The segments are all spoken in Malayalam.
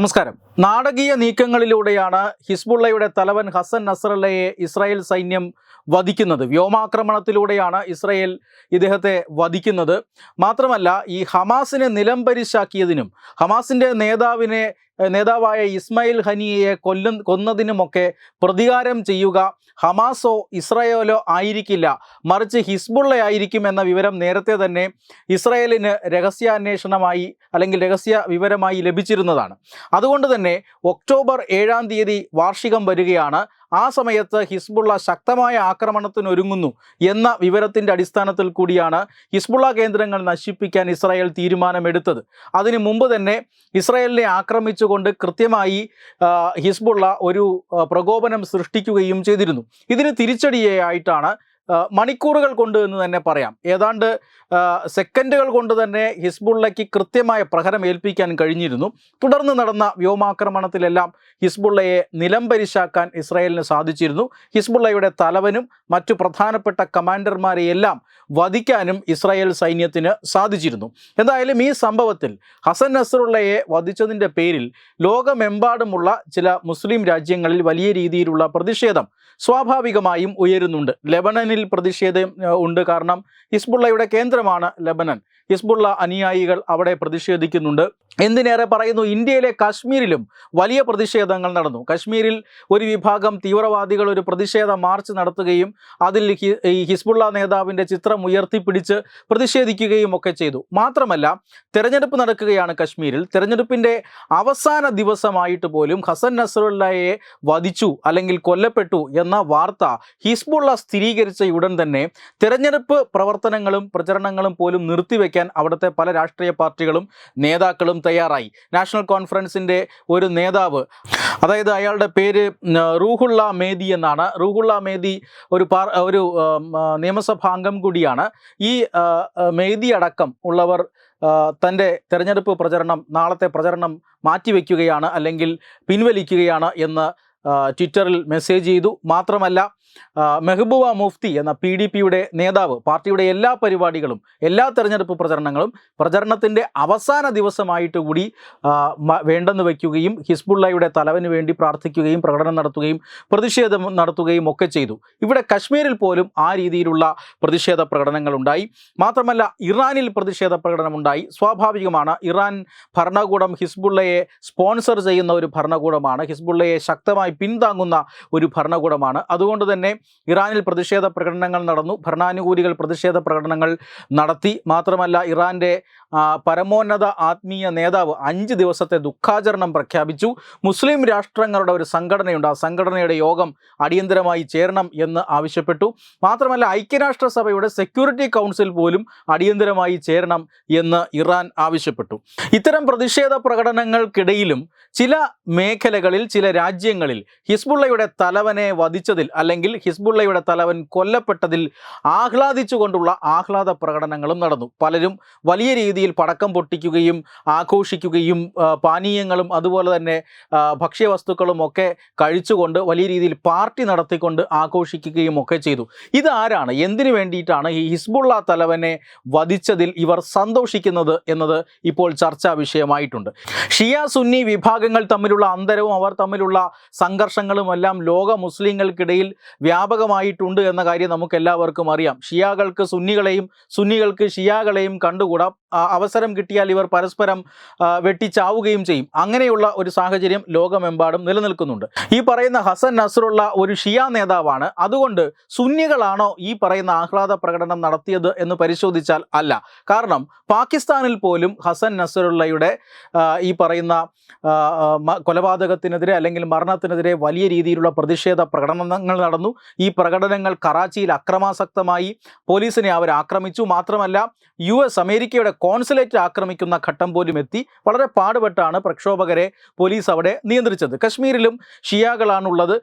നമസ്കാരം. നാടകീയ നീക്കങ്ങളിലൂടെയാണ് ഹിസ്ബുള്ളയുടെ തലവൻ ഹസൻ നസറല്ലയെ ഇസ്രായേൽ സൈന്യം വധിക്കുന്നത്. വ്യോമാക്രമണത്തിലൂടെയാണ് ഇസ്രായേൽ ഇദ്ദേഹത്തെ വധിക്കുന്നത്. മാത്രമല്ല ഈ ഹമാസിനെ നിലംപരിശാക്കിയതിനും ഹമാസിന്റെ നേതാവിനെ നേതാവായ ഇസ്മായിൽ ഹനിയയെ കൊല്ലും കൊന്നതിനുമൊക്കെ പ്രതികാരം ചെയ്യുക ഹമാസോ ഇസ്രയേലോ ആയിരിക്കില്ല. മറിച്ച് ഹിസ്ബുള്ള ആയിരിക്കും എന്ന വിവരം നേരത്തെ തന്നെ ഇസ്രയേലിന് രഹസ്യാന്വേഷണമായി അല്ലെങ്കിൽ രഹസ്യ വിവരമായി ലഭിച്ചിരുന്നതാണ്. അതുകൊണ്ട് തന്നെ ഒക്ടോബർ ഏഴാം തീയതി വാർഷികം വരികയാണ്. ആ സമയത്ത് ഹിസ്ബുള്ള ശക്തമായ ആക്രമണത്തിനൊരുങ്ങുന്നു എന്ന വിവരത്തിന്റെ അടിസ്ഥാനത്തിൽ കൂടിയാണ് ഹിസ്ബുള്ള കേന്ദ്രങ്ങൾ നശിപ്പിക്കാൻ ഇസ്രായേൽ തീരുമാനമെടുത്തത്. അതിനു മുമ്പ് തന്നെ ഇസ്രായേലിനെ ആക്രമിച്ചുകൊണ്ട് കൃത്യമായി ഹിസ്ബുള്ള ഒരു പ്രകോപനം സൃഷ്ടിക്കുകയും ചെയ്തിരുന്നു. ഇതിന് തിരിച്ചടിയായിട്ടാണ് മണിക്കൂറുകൾ കൊണ്ട് എന്ന് തന്നെ പറയാം. ഏതാണ്ട് സെക്കൻഡുകൾ കൊണ്ട് തന്നെ ഹിസ്ബുള്ളയ്ക്ക് കൃത്യമായ പ്രഹരം ഏൽപ്പിക്കാൻ കഴിഞ്ഞിരുന്നു. തുടർന്ന് നടന്ന വ്യോമാക്രമണത്തിലെല്ലാം ഹിസ്ബുള്ളയെ നിലംപരിശാക്കാൻ ഇസ്രായേലിന് സാധിച്ചിരുന്നു. ഹിസ്ബുള്ളയുടെ തലവനും മറ്റു പ്രധാനപ്പെട്ട കമാൻഡർമാരെയെല്ലാം വധിക്കാനും ഇസ്രായേൽ സൈന്യത്തിന് സാധിച്ചിരുന്നു. എന്തായാലും ഈ സംഭവത്തിൽ ഹസൻ നസറുള്ളയെ വധിച്ചതിന്റെ പേരിൽ ലോകമെമ്പാടുമുള്ള ചില മുസ്ലിം രാജ്യങ്ങളിൽ വലിയ രീതിയിലുള്ള പ്രതിഷേധം സ്വാഭാവികമായും ഉയരുന്നുണ്ട്. ലെബനനിൽ പ്രതിഷേധം ഉണ്ട്. കാരണം ഹിസ്ബുള്ളയുടെ കേന്ദ്രമാണ് ലെബനൻ. ഹിസ്ബുള്ള അനുയായികൾ അവിടെ പ്രതിഷേധിക്കുന്നുണ്ട്. എന്തിനേറെ പറയുന്നു? ഇന്ത്യയിലെ കാശ്മീരിലും വലിയ പ്രതിഷേധങ്ങൾ നടന്നു. കാശ്മീരിൽ ഒരു വിഭാഗം തീവ്രവാദികൾ ഒരു പ്രതിഷേധ മാർച്ച് നടത്തുകയും അതിൽ ഈ ഹിസ്ബുള്ള നേതാവിന്റെ ചിത്രം ഉയർത്തിപ്പിടിച്ച് പ്രതിഷേധിക്കുകയും ഒക്കെ ചെയ്തു. മാത്രമല്ല തെരഞ്ഞെടുപ്പ് നടക്കുകയാണ് കാശ്മീരിൽ. തെരഞ്ഞെടുപ്പിന്റെ അവസാന ദിവസമായിട്ട് പോലും ഹസൻ നസറുല്ലയെ വധിച്ചു അല്ലെങ്കിൽ കൊല്ലപ്പെട്ടു എന്ന വാർത്ത ഹിസ്ബുള്ള സ്ഥിരീകരിച്ച ഉടൻ തന്നെ തെരഞ്ഞെടുപ്പ് പ്രവർത്തനങ്ങളും പ്രചരണങ്ങളും പോലും നിർത്തിവെക്കാൻ അവിടുത്തെ പല രാഷ്ട്രീയ പാർട്ടികളും നേതാക്കളും തയ്യാറായി. നാഷണൽ കോൺഫറൻസിന്റെ ഒരു നേതാവ്. അതായത് അയാളുടെ പേര് റൂഹുള്ള മേദി എന്നാണ്. റൂഹുള്ള മേദി ഒരു പാർ ഒരു നിയമസഭാംഗം കൂടിയാണ്. ഈ മേദി അടക്കം ഉള്ളവർ തന്റെ തെരഞ്ഞെടുപ്പ് പ്രചരണം നാളത്തെ പ്രചരണം മാറ്റിവെക്കുകയാണ് അല്ലെങ്കിൽ പിൻവലിക്കുകയാണ് എന്ന് ട്വിറ്ററിൽ മെസ്സേജ് ചെയ്തു. മാത്രമല്ല മെഹബൂബ മുഫ്തി എന്ന പി ഡി പിയുടെ നേതാവ് പാർട്ടിയുടെ എല്ലാ പരിപാടികളും എല്ലാ തെരഞ്ഞെടുപ്പ് പ്രചരണങ്ങളും പ്രചരണത്തിന്റെ അവസാന ദിവസമായിട്ട് കൂടി വേണ്ടെന്ന് വയ്ക്കുകയും ഹിസ്ബുള്ളയുടെ തലവന് വേണ്ടി പ്രാർത്ഥിക്കുകയും പ്രകടനം നടത്തുകയും പ്രതിഷേധം നടത്തുകയും ഒക്കെ ചെയ്തു. ഇവിടെ കശ്മീരിൽ പോലും ആ രീതിയിലുള്ള പ്രതിഷേധ പ്രകടനങ്ങളുണ്ടായി. മാത്രമല്ല ഇറാനിൽ പ്രതിഷേധ പ്രകടനമുണ്ടായി. സ്വാഭാവികമാണ് ഇറാൻ ഭരണകൂടം ഹിസ്ബുള്ളയെ സ്പോൺസർ ചെയ്യുന്ന ഒരു ഭരണകൂടമാണ് ഹിസ്ബുള്ളയെ ശക്തമായി പിന്താങ്ങുന്ന ഒരു ഭരണകൂടമാണ്. അതുകൊണ്ട് തന്നെ ഇറാനിൽ പ്രതിഷേധ പ്രകടനങ്ങൾ നടന്നു. ഭരണാനുകൂലികൾ പ്രതിഷേധ പ്രകടനങ്ങൾ നടത്തി. മാത്രമല്ല ഇറാന്റെ പരമോന്നത ആത്മീയ നേതാവ് അഞ്ച് ദിവസത്തെ ദുഃഖാചരണം പ്രഖ്യാപിച്ചു. മുസ്ലിം രാഷ്ട്രങ്ങളുടെ ഒരു സംഘടനയുണ്ട്. ആ സംഘടനയുടെ യോഗം അടിയന്തരമായി ചേരണം എന്ന് ആവശ്യപ്പെട്ടു. മാത്രമല്ല ഐക്യരാഷ്ട്രസഭയുടെ സെക്യൂരിറ്റി കൗൺസിൽ പോലും അടിയന്തരമായി ചേരണം എന്ന് ഇറാൻ ആവശ്യപ്പെട്ടു. ഇത്തരം പ്രതിഷേധ പ്രകടനങ്ങൾക്കിടയിലും ചില മേഖലകളിൽ ചില രാജ്യങ്ങളിൽ ഹിസ്ബുള്ളയുടെ തലവനെ വധിച്ചതിൽ അല്ലെങ്കിൽ ഹിസ്ബുള്ളയുടെ തലവൻ കൊല്ലപ്പെട്ടതിൽ ആഹ്ലാദിച്ചുകൊണ്ടുള്ള ആഹ്ലാദ പ്രകടനങ്ങളും നടന്നു. പലരും വലിയ രീതിയിൽ പടക്കം പൊട്ടിക്കുകയും ആഘോഷിക്കുകയും പാനീയങ്ങളും അതുപോലെ തന്നെ ഭക്ഷ്യവസ്തുക്കളും ഒക്കെ കഴിച്ചുകൊണ്ട് വലിയ രീതിയിൽ പാർട്ടി നടത്തിക്കൊണ്ട് ആഘോഷിക്കുകയും ഒക്കെ ചെയ്തു. ഇതാരാണ്? എന്തിനു വേണ്ടിയിട്ടാണ് ഈ ഹിസ്ബുള്ള തലവനെ വധിച്ചതിൽ ഇവർ സന്തോഷിക്കുന്നത് എന്നത് ഇപ്പോൾ ചർച്ചാ വിഷയമായിട്ടുണ്ട്. ഷിയ സുന്നി വിഭാഗങ്ങൾ തമ്മിലുള്ള അന്തരവും അവർ തമ്മിലുള്ള സംഘർഷങ്ങളും എല്ലാം ലോക മുസ്ലിങ്ങൾക്കിടയിൽ വ്യാപകമായിട്ടുണ്ട് എന്ന കാര്യം നമുക്ക് എല്ലാവർക്കും അറിയാം. ഷിയാകൾക്ക് സുന്നികളെയും സുന്നികൾക്ക് ഷിയാകളെയും കണ്ടുകൂടാ. അവസരം കിട്ടിയാൽ ഇവർ പരസ്പരം വെട്ടിച്ചാവുകയും ചെയ്യും. അങ്ങനെയുള്ള ഒരു സാഹചര്യം ലോകമെമ്പാടും നിലനിൽക്കുന്നുണ്ട്. ഈ പറയുന്ന ഹസൻ നസറുള്ള ഒരു ഷിയ നേതാവാണ്. അതുകൊണ്ട് സുന്നികളാണോ ഈ പറയുന്ന ആഹ്ലാദ പ്രകടനം നടത്തിയത് എന്ന് പരിശോധിച്ചാൽ അല്ല. കാരണം പാകിസ്ഥാനിൽ പോലും ഹസൻ നസറുള്ളയുടെ ഈ പറയുന്ന കൊലപാതകത്തിനെതിരെ അല്ലെങ്കിൽ മരണത്തിനെതിരെ വലിയ രീതിയിലുള്ള പ്രതിഷേധ പ്രകടനങ്ങൾ നടന്നു. ഈ പ്രകടനങ്ങൾ കറാച്ചിയിൽ അക്രമാസക്തമായി പോലീസിനെ അവർ ആക്രമിച്ചു. മാത്രമല്ല യു എസ് അമേരിക്കയുടെ കോൺസുലേറ്റ് ആക്രമിക്കുന്ന ഘട്ടം പോലും എത്തി വളരെ പാടുപെട്ടാണ് പ്രക്ഷോഭകരെ പോലീസ് അവിടെ നിയന്ത്രിച്ചത്. കശ്മീരിലും ഷിയാകളാണുള്ളത്.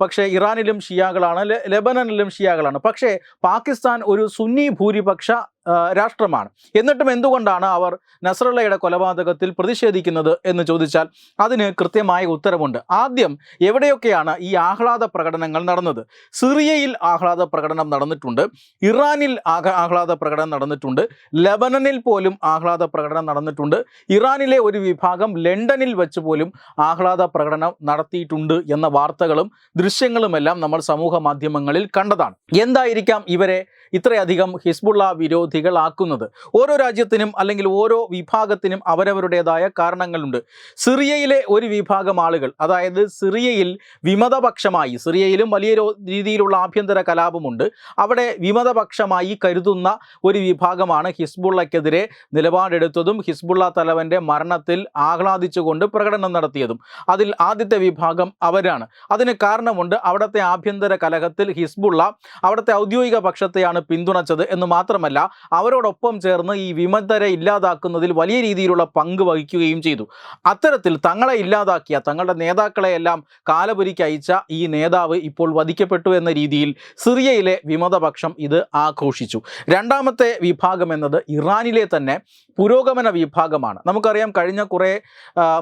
പക്ഷേ ഇറാനിലും ഷിയാകളാണ്. ലെബനനിലും ഷിയാകളാണ്. പക്ഷേ പാകിസ്ഥാൻ ഒരു സുന്നി ഭൂരിപക്ഷ രാഷ്ട്രമാണ്. എന്നിട്ടും എന്തുകൊണ്ടാണ് അവർ നസറുള്ളയുടെ കൊലപാതകത്തിൽ പ്രതിഷേധിക്കുന്നത് എന്ന് ചോദിച്ചാൽ അതിന് കൃത്യമായ ഉത്തരവുണ്ട്. ആദ്യം എവിടെയൊക്കെയാണ് ഈ ആഹ്ലാദ പ്രകടനങ്ങൾ നടന്നത്? സിറിയയിൽ ആഹ്ലാദ പ്രകടനം നടന്നിട്ടുണ്ട്. ഇറാനിൽ ആഹ- ആഹ്ലാദ പ്രകടനം നടന്നിട്ടുണ്ട്. ലബനനിൽ പോലും ആഹ്ലാദ പ്രകടനം നടന്നിട്ടുണ്ട്. ഇറാനിലെ ഒരു വിഭാഗം ലണ്ടനിൽ വെച്ച് പോലും ആഹ്ലാദ പ്രകടനം നടത്തിയിട്ടുണ്ട് എന്ന വാർത്തകളും ദൃശ്യങ്ങളുമെല്ലാം നമ്മൾ സമൂഹ മാധ്യമങ്ങളിൽ കണ്ടതാണ്. എന്തായിരിക്കാം ഇവരെ ഇത്രയധികം ഹിസ്ബുള്ള വിരോധികളാക്കുന്നത്. ഓരോ രാജ്യത്തിനും അല്ലെങ്കിൽ ഓരോ വിഭാഗത്തിനും അവരവരുടേതായ കാരണങ്ങളുണ്ട്. സിറിയയിലെ ഒരു വിഭാഗം ആളുകൾ അതായത് സിറിയയിൽ വിമതപക്ഷമായി സിറിയയിലും വലിയ രീതിയിലുള്ള ആഭ്യന്തര കലാപമുണ്ട്. അവിടെ വിമതപക്ഷമായി കരുതുന്ന ഒരു വിഭാഗമാണ് ഹിസ്ബുള്ളയ്ക്കെതിരെ നിലപാടെടുത്തതും ഹിസ്ബുള്ള തലവന്റെ മരണത്തിൽ ആഹ്ലാദിച്ചുകൊണ്ട് പ്രകടനം നടത്തിയതും. അതിൽ ആദ്യത്തെ വിഭാഗം അവരാണ്. അതിന് കാരണമുണ്ട് അവിടുത്തെ ആഭ്യന്തര കലഹത്തിൽ ഹിസ്ബുള്ള അവിടുത്തെ ഔദ്യോഗിക പക്ഷത്തെയാണ് പിന്തുണച്ചത് എന്ന് മാത്രമല്ല അവരോടൊപ്പം ചേർന്ന് ഈ വിമതരെ ഇല്ലാതാക്കുന്നതിൽ വലിയ രീതിയിലുള്ള പങ്ക് വഹിക്കുകയും ചെയ്തു. അത്തരത്തിൽ തങ്ങളെ ഇല്ലാതാക്കിയ തങ്ങളുടെ നേതാക്കളെയെല്ലാം കാലപുരിക്ക് അയച്ച ഈ നേതാവ് ഇപ്പോൾ വധിക്കപ്പെട്ടു എന്ന രീതിയിൽ സിറിയയിലെ വിമതപക്ഷം ഇത് ആഘോഷിച്ചു. രണ്ടാമത്തെ വിഭാഗം എന്നത് ഇറാനിലെ തന്നെ പുരോഗമന വിഭാഗമാണ്. നമുക്കറിയാം കഴിഞ്ഞ കുറേ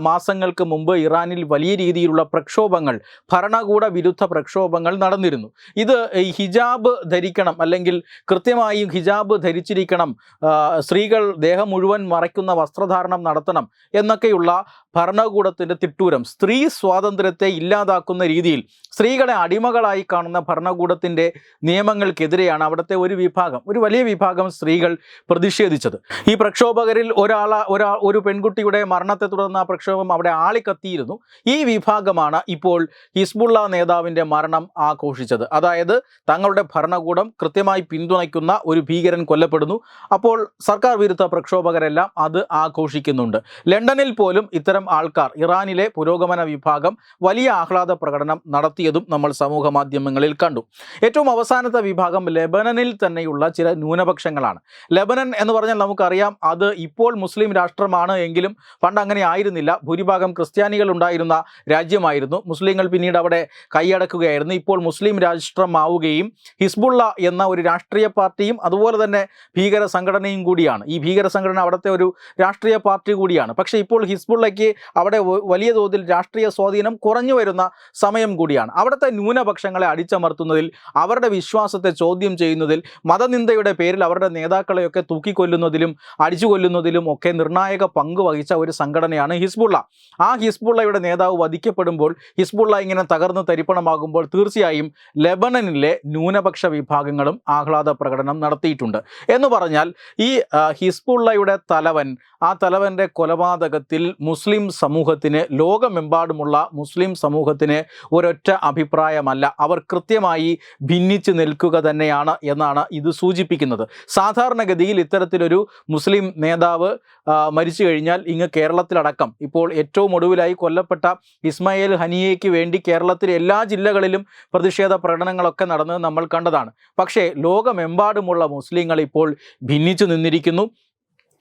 മാസങ്ങൾക്ക് മുമ്പ് ഇറാനിൽ വലിയ രീതിയിലുള്ള പ്രക്ഷോഭങ്ങൾ ഭരണകൂട വിരുദ്ധ പ്രക്ഷോഭങ്ങൾ നടന്നിരുന്നു. ഇത് ഹിജാബ് ധരിക്കണം അല്ലെങ്കിൽ കൃത്യമായും ഹിജാബ് ധരിച്ചിരിക്കണം സ്ത്രീകൾ ദേഹം മുഴുവൻ മറയ്ക്കുന്ന വസ്ത്രധാരണം നടത്തണം എന്നൊക്കെയുള്ള ഭരണകൂടത്തിന്റെ തിട്ടൂരം. സ്ത്രീ സ്വാതന്ത്ര്യത്തെ ഇല്ലാതാക്കുന്ന രീതിയിൽ സ്ത്രീകളെ അടിമകളായി കാണുന്ന ഭരണകൂടത്തിന്റെ നിയമങ്ങൾക്കെതിരെയാണ് അവിടുത്തെ ഒരു വിഭാഗം ഒരു വലിയ വിഭാഗം സ്ത്രീകൾ പ്രതിഷേധിച്ചത്. ഈ പ്രക്ഷോഭകരിൽ ഒരാൾ ഒരാ പെൺകുട്ടിയുടെ മരണത്തെ തുടർന്ന് ആ പ്രക്ഷോഭം അവിടെ ആളിക്കത്തിയിരുന്നു. ഈ വിഭാഗമാണ് ഇപ്പോൾ ഹിസ്ബുള്ള നേതാവിന്റെ മരണം ആഘോഷിച്ചത്. അതായത് തങ്ങളുടെ ഭരണകൂടം കൃത്യമായി പിന്തുണയ്ക്കുന്ന ഒരു ഭീകരൻ കൊല്ലപ്പെടുന്നു. അപ്പോൾ സർക്കാർ വിരുദ്ധ പ്രക്ഷോഭകരെല്ലാം അത് ആഘോഷിക്കുന്നുണ്ട്. ലണ്ടനിൽ പോലും ഇത്തരം ആൾക്കാർ ഇറാനിലെ പുരോഗമന വിഭാഗം വലിയ ആഹ്ലാദ പ്രകടനം നടത്തിയതും നമ്മൾ സമൂഹ മാധ്യമങ്ങളിൽ കണ്ടു. ഏറ്റവും അവസാനത്തെ വിഭാഗം ലെബനനിൽ തന്നെയുള്ള ചില ന്യൂനപക്ഷങ്ങളാണ്. ലെബനൻ എന്ന് പറഞ്ഞാൽ നമുക്കറിയാം അത് ഇപ്പോൾ മുസ്ലിം രാഷ്ട്രമാണ് എങ്കിലും പണ്ട് അങ്ങനെ ആയിരുന്നില്ല. ഭൂരിഭാഗം ക്രിസ്ത്യാനികൾ ഉണ്ടായിരുന്ന രാജ്യമായിരുന്നു. മുസ്ലിങ്ങൾ പിന്നീട് അവിടെ കൈയടക്കുകയായിരുന്നു. ഇപ്പോൾ മുസ്ലിം രാഷ്ട്രമാവുകയും ഹിസ്ബുള്ള എന്ന ഒരു രാഷ്ട്രീയ പാർട്ടിയും അതുപോലെ തന്നെ ഭീകര സംഘടനയും കൂടിയാണ്. ഈ ഭീകര സംഘടന അവിടുത്തെ ഒരു രാഷ്ട്രീയ പാർട്ടി കൂടിയാണ്. പക്ഷേ ഇപ്പോൾ ഹിസ്ബുള്ളയ്ക്ക് അവിടെ വലിയ തോതിൽ രാഷ്ട്രീയ സ്വാധീനം കുറഞ്ഞു വരുന്ന സമയം കൂടിയാണ്. അവിടുത്തെ ന്യൂനപക്ഷങ്ങളെ അടിച്ചമർത്തുന്നതിൽ അവരുടെ വിശ്വാസത്തെ ചോദ്യം ചെയ്യുന്നതിൽ മതനിന്ദയുടെ പേരിൽ അവരുടെ നേതാക്കളെയൊക്കെ തൂക്കിക്കൊല്ലുന്നതിലും അടിച്ചു കൊല്ലുന്നതിലും ഒക്കെ നിർണായക പങ്ക് വഹിച്ച ഒരു സംഘടനയാണ് ഹിസ്ബുള്ള. ആ ഹിസ്ബുള്ളയുടെ നേതാവ് വധിക്കപ്പെടുമ്പോൾ ഹിസ്ബുള്ള ഇങ്ങനെ തകർന്ന് തരിപ്പണമാകുമ്പോൾ തീർച്ചയായും ലെബനനിലെ ന്യൂനപക്ഷ വിഭാഗങ്ങളും ആഹ്ലാദ പ്രകടനം നടത്തിയിട്ടുണ്ട്. എന്ന് പറഞ്ഞാൽ ഈ ഹിസ്ബുള്ളയുടെ തലവൻ ആ തലവന്റെ കൊലപാതകത്തിൽ മുസ്ലിം സമൂഹത്തിന് ലോകമെമ്പാടുമുള്ള മുസ്ലിം സമൂഹത്തിന് ഒരൊറ്റ അഭിപ്രായമല്ല. അവർ കൃത്യമായി ഭിന്നിച്ച് നിൽക്കുക തന്നെയാണ് എന്നാണ് ഇത് സൂചിപ്പിക്കുന്നത്. സാധാരണഗതിയിൽ ഇത്തരത്തിലൊരു മുസ്ലിം നേതാവ് മരിച്ചു കഴിഞ്ഞാൽ ഇങ്ങ് കേരളത്തിലടക്കം. ഇപ്പോൾ ഏറ്റവും ഒടുവിലായി കൊല്ലപ്പെട്ട ഇസ്മായിൽ ഹനിയയ്ക്ക് വേണ്ടി കേരളത്തിലെ എല്ലാ ജില്ലകളിലും പ്രതിഷേധ പ്രകടനങ്ങളൊക്കെ നടന്നത് നമ്മൾ കണ്ടതാണ്. പക്ഷേ ലോകമെമ്പാടുമുള്ള മുസ്ലിങ്ങൾ ഇപ്പോൾ ഭിന്നിച്ചു നിന്നിരിക്കുന്നു.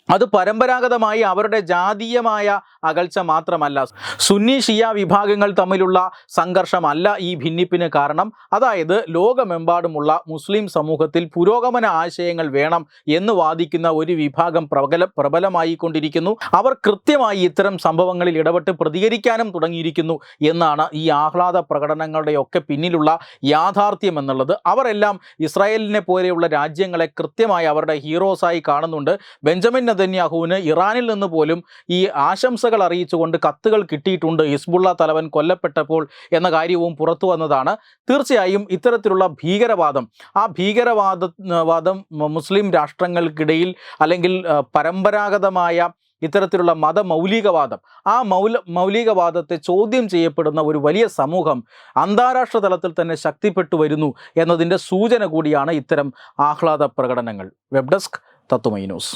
അത് പരമ്പരാഗതമായി അവരുടെ ജാതീയമായ അകൽച്ച മാത്രമല്ല സുന്നി ഷിയ വിഭാഗങ്ങൾ തമ്മിലുള്ള സംഘർഷമല്ല ഈ ഭിന്നിപ്പിന് കാരണം. അതായത് ലോകമെമ്പാടുമുള്ള മുസ്ലിം സമൂഹത്തിൽ പുരോഗമന ആശയങ്ങൾ വേണം എന്ന് വാദിക്കുന്ന ഒരു വിഭാഗം പ്രബല പ്രബലമായിക്കൊണ്ടിരിക്കുന്നു. അവർ കൃത്യമായി ഇത്തരം സംഭവങ്ങളിൽ ഇടപെട്ട് പ്രതികരിക്കാനും തുടങ്ങിയിരിക്കുന്നു എന്നാണ് ഈ ആഹ്ലാദ പ്രകടനങ്ങളുടെയൊക്കെ പിന്നിലുള്ള യാഥാർത്ഥ്യം എന്നുള്ളത്. അവരെല്ലാം ഇസ്രായേലിനെ പോലെയുള്ള രാജ്യങ്ങളെ കൃത്യമായി അവരുടെ ഹീറോസായി കാണുന്നുണ്ട്. ബെഞ്ചമിൻ നെതന്യാഹുവിന് ഇറാനിൽ നിന്ന് പോലും ഈ ആശംസകൾ അറിയിച്ചുകൊണ്ട് കത്തുകൾ കിട്ടിയിട്ടുണ്ട്. ഹിസ്ബുള്ള തലവൻ കൊല്ലപ്പെട്ടപ്പോൾ എന്ന കാര്യവും പുറത്തു വന്നതാണ്. തീർച്ചയായും ഇത്തരത്തിലുള്ള ഭീകരവാദം ആ ഭീകരവാദ വാദം മുസ്ലിം രാഷ്ട്രങ്ങൾക്കിടയിൽ അല്ലെങ്കിൽ പരമ്പരാഗതമായ ഇത്തരത്തിലുള്ള മതമൗലികവാദം ആ മൗല മൗലികവാദത്തെ ചോദ്യം ചെയ്യപ്പെടുന്ന ഒരു വലിയ സമൂഹം അന്താരാഷ്ട്ര തലത്തിൽ തന്നെ ശക്തിപ്പെട്ടു വരുന്നു എന്നതിന്റെ സൂചന കൂടിയാണ് ഇത്തരം ആഹ്ലാദ പ്രകടനങ്ങൾ. Web desk Tatwamayi news.